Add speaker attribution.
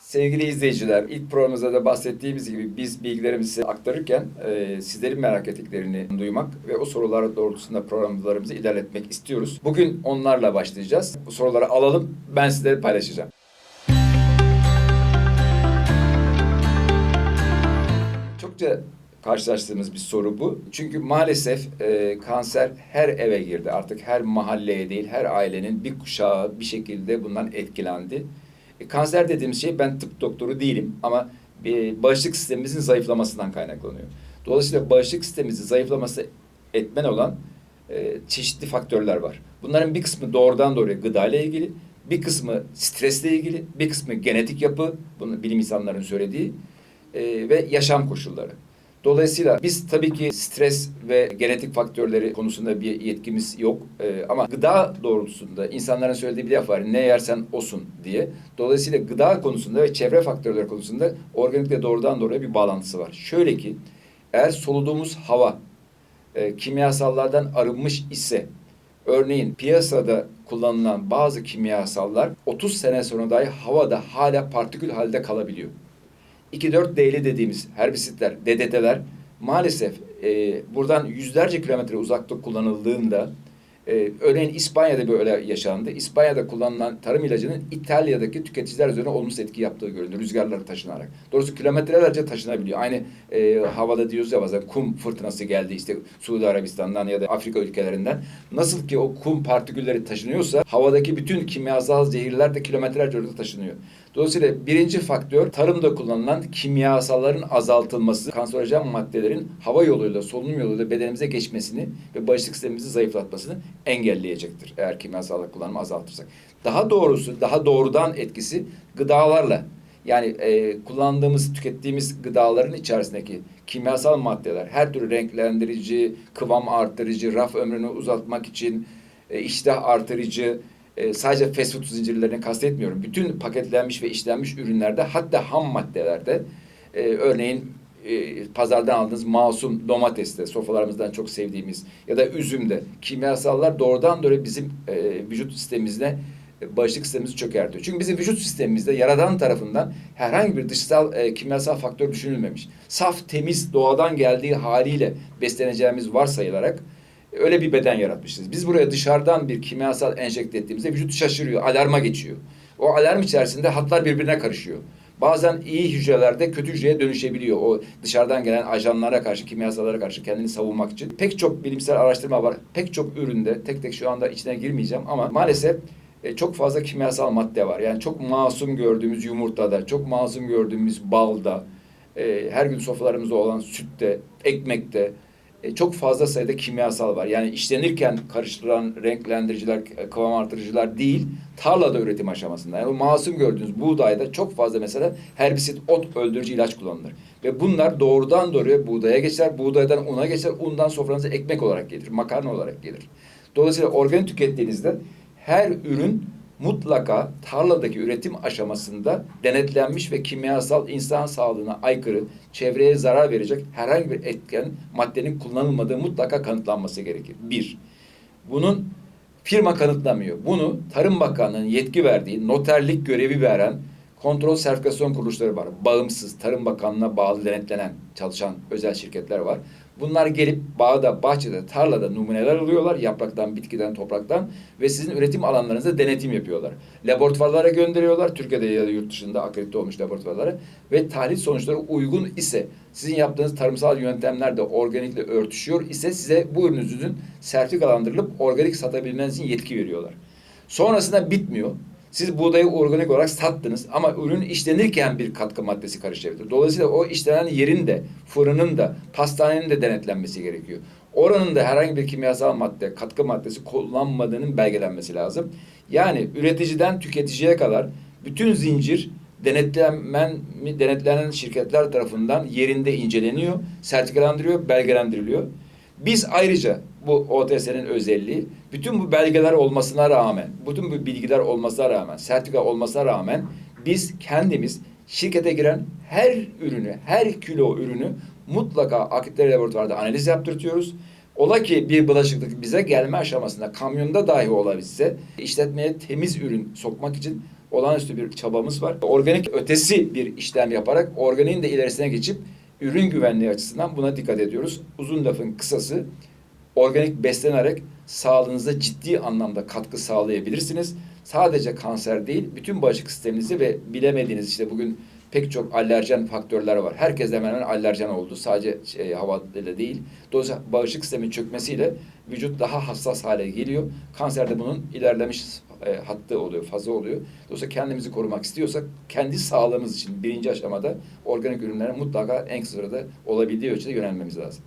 Speaker 1: Sevgili izleyiciler, ilk programımızda da bahsettiğimiz gibi biz bilgilerimizi aktarırken e, sizlerin merak ettiklerini duymak ve o sorular doğrultusunda programlarımızı ilerletmek istiyoruz. Bugün onlarla başlayacağız. Bu soruları alalım, ben sizlere paylaşacağım. Çokça karşılaştığımız bir soru bu. Çünkü maalesef e, kanser her eve girdi. Artık her mahalleye değil, her ailenin bir kuşağı bir şekilde bundan etkilendi. E, kanser dediğimiz şey ben tıp doktoru değilim ama e, bağışıklık sistemimizin zayıflamasından kaynaklanıyor. Dolayısıyla bağışıklık sistemimizin zayıflaması etmen olan e, çeşitli faktörler var. Bunların bir kısmı doğrudan doğruya gıda ilgili, bir kısmı stresle ilgili, bir kısmı genetik yapı, bunu bilim insanların söylediği e, ve yaşam koşulları. Dolayısıyla biz tabii ki stres ve genetik faktörleri konusunda bir yetkimiz yok. Ee, ama gıda doğrultusunda insanların söylediği bir laf var. Ne yersen osun diye. Dolayısıyla gıda konusunda ve çevre faktörleri konusunda organikle doğrudan doğruya bir bağlantısı var. Şöyle ki eğer soluduğumuz hava e, kimyasallardan arınmış ise örneğin piyasada kullanılan bazı kimyasallar 30 sene sonra dahi havada hala partikül halde kalabiliyor. 2,4-D'li dediğimiz herbisitler, DDT'ler maalesef e, buradan yüzlerce kilometre uzakta kullanıldığında e, örneğin İspanya'da böyle yaşandı. İspanya'da kullanılan tarım ilacının İtalya'daki tüketiciler üzerine olumsuz etki yaptığı görüldü. Rüzgarları taşınarak. Doğrusu kilometrelerce taşınabiliyor. Aynı e, havada diyoruz ya bazen kum fırtınası geldi işte Suudi Arabistan'dan ya da Afrika ülkelerinden. Nasıl ki o kum partikülleri taşınıyorsa havadaki bütün kimyasal zehirler de kilometrelerce orada taşınıyor. Dolayısıyla birinci faktör tarımda kullanılan kimyasalların azaltılması, kanserojen maddelerin hava yoluyla, solunum yoluyla bedenimize geçmesini ve bağışıklık sistemimizi zayıflatmasını engelleyecektir. Eğer kimyasallar kullanımı azaltırsak. Daha doğrusu, daha doğrudan etkisi gıdalarla yani e, kullandığımız, tükettiğimiz gıdaların içerisindeki kimyasal maddeler, her türlü renklendirici, kıvam artırıcı, raf ömrünü uzatmak için e, iştah artırıcı, e, sadece fast food zincirlerini kastetmiyorum. Bütün paketlenmiş ve işlenmiş ürünlerde hatta ham maddelerde e, örneğin e, pazardan aldığınız masum domateste, sofralarımızdan çok sevdiğimiz ya da üzümde kimyasallar doğrudan doğruya bizim e, vücut sistemimizde e, bağışıklık sistemimizi çökertiyor. Çünkü bizim vücut sistemimizde yaradan tarafından herhangi bir dışsal e, kimyasal faktör düşünülmemiş. Saf, temiz, doğadan geldiği haliyle besleneceğimiz varsayılarak öyle bir beden yaratmışız. Biz buraya dışarıdan bir kimyasal enjekte ettiğimizde vücut şaşırıyor, alarma geçiyor. O alarm içerisinde hatlar birbirine karışıyor. Bazen iyi hücrelerde kötü hücreye dönüşebiliyor. O dışarıdan gelen ajanlara karşı, kimyasallara karşı kendini savunmak için. Pek çok bilimsel araştırma var. Pek çok üründe, tek tek şu anda içine girmeyeceğim ama maalesef e, çok fazla kimyasal madde var. Yani çok masum gördüğümüz yumurtada, çok masum gördüğümüz balda, e, her gün sofralarımızda olan sütte, ekmekte, e, çok fazla sayıda kimyasal var. Yani işlenirken karıştırılan renklendiriciler, e, kıvam artırıcılar değil, tarlada üretim aşamasında. Yani o masum gördüğünüz buğdayda çok fazla mesela herbisit, ot öldürücü ilaç kullanılır. Ve bunlar doğrudan doğruya buğdaya geçer, buğdaydan una geçer, undan sofranıza ekmek olarak gelir, makarna olarak gelir. Dolayısıyla organik tükettiğinizde her ürün mutlaka tarladaki üretim aşamasında denetlenmiş ve kimyasal insan sağlığına aykırı, çevreye zarar verecek herhangi bir etken maddenin kullanılmadığı mutlaka kanıtlanması gerekir. Bir, bunun firma kanıtlamıyor. Bunu Tarım Bakanlığı'nın yetki verdiği, noterlik görevi veren kontrol sertifikasyon kuruluşları var. Bağımsız, Tarım Bakanlığı'na bağlı denetlenen çalışan özel şirketler var. Bunlar gelip bağda, bahçede, tarlada numuneler alıyorlar. Yapraktan, bitkiden, topraktan ve sizin üretim alanlarınızda denetim yapıyorlar. Laboratuvarlara gönderiyorlar. Türkiye'de ya da yurt dışında akredite olmuş laboratuvarlara. Ve tahlil sonuçları uygun ise sizin yaptığınız tarımsal yöntemler de organikle örtüşüyor ise size bu ürününüzün sertifikalandırılıp organik satabilmeniz için yetki veriyorlar. Sonrasında bitmiyor. Siz buğdayı organik olarak sattınız ama ürün işlenirken bir katkı maddesi karışabilir. Dolayısıyla o işlenen yerin de, fırının da, pastanenin de denetlenmesi gerekiyor. Oranın da herhangi bir kimyasal madde, katkı maddesi kullanmadığının belgelenmesi lazım. Yani üreticiden tüketiciye kadar bütün zincir denetlemen, denetlenen şirketler tarafından yerinde inceleniyor, sertifikalandırıyor, belgelendiriliyor. Biz ayrıca bu OTS'nin özelliği bütün bu belgeler olmasına rağmen, bütün bu bilgiler olmasına rağmen, sertifika olmasına rağmen biz kendimiz şirkete giren her ürünü, her kilo ürünü mutlaka akredite laboratuvarda analiz yaptırtıyoruz Ola ki bir bulaşıklık bize gelme aşamasında kamyonda dahi olabilse işletmeye temiz ürün sokmak için olağanüstü bir çabamız var. Organik ötesi bir işlem yaparak organiğin de ilerisine geçip ürün güvenliği açısından buna dikkat ediyoruz. Uzun lafın kısası organik beslenerek sağlığınıza ciddi anlamda katkı sağlayabilirsiniz. Sadece kanser değil, bütün bağışıklık sisteminizi ve bilemediğiniz işte bugün pek çok alerjen faktörler var. Herkes hemen hemen alerjen oldu. Sadece şey, havayla değil. Dolayısıyla bağışıklık sistemin çökmesiyle vücut daha hassas hale geliyor. Kanserde bunun ilerlemiş e, hattı oluyor, fazla oluyor. Dolayısıyla kendimizi korumak istiyorsak kendi sağlığımız için birinci aşamada organik ürünlere mutlaka en kısa sürede olabildiği ölçüde yönelmemiz lazım.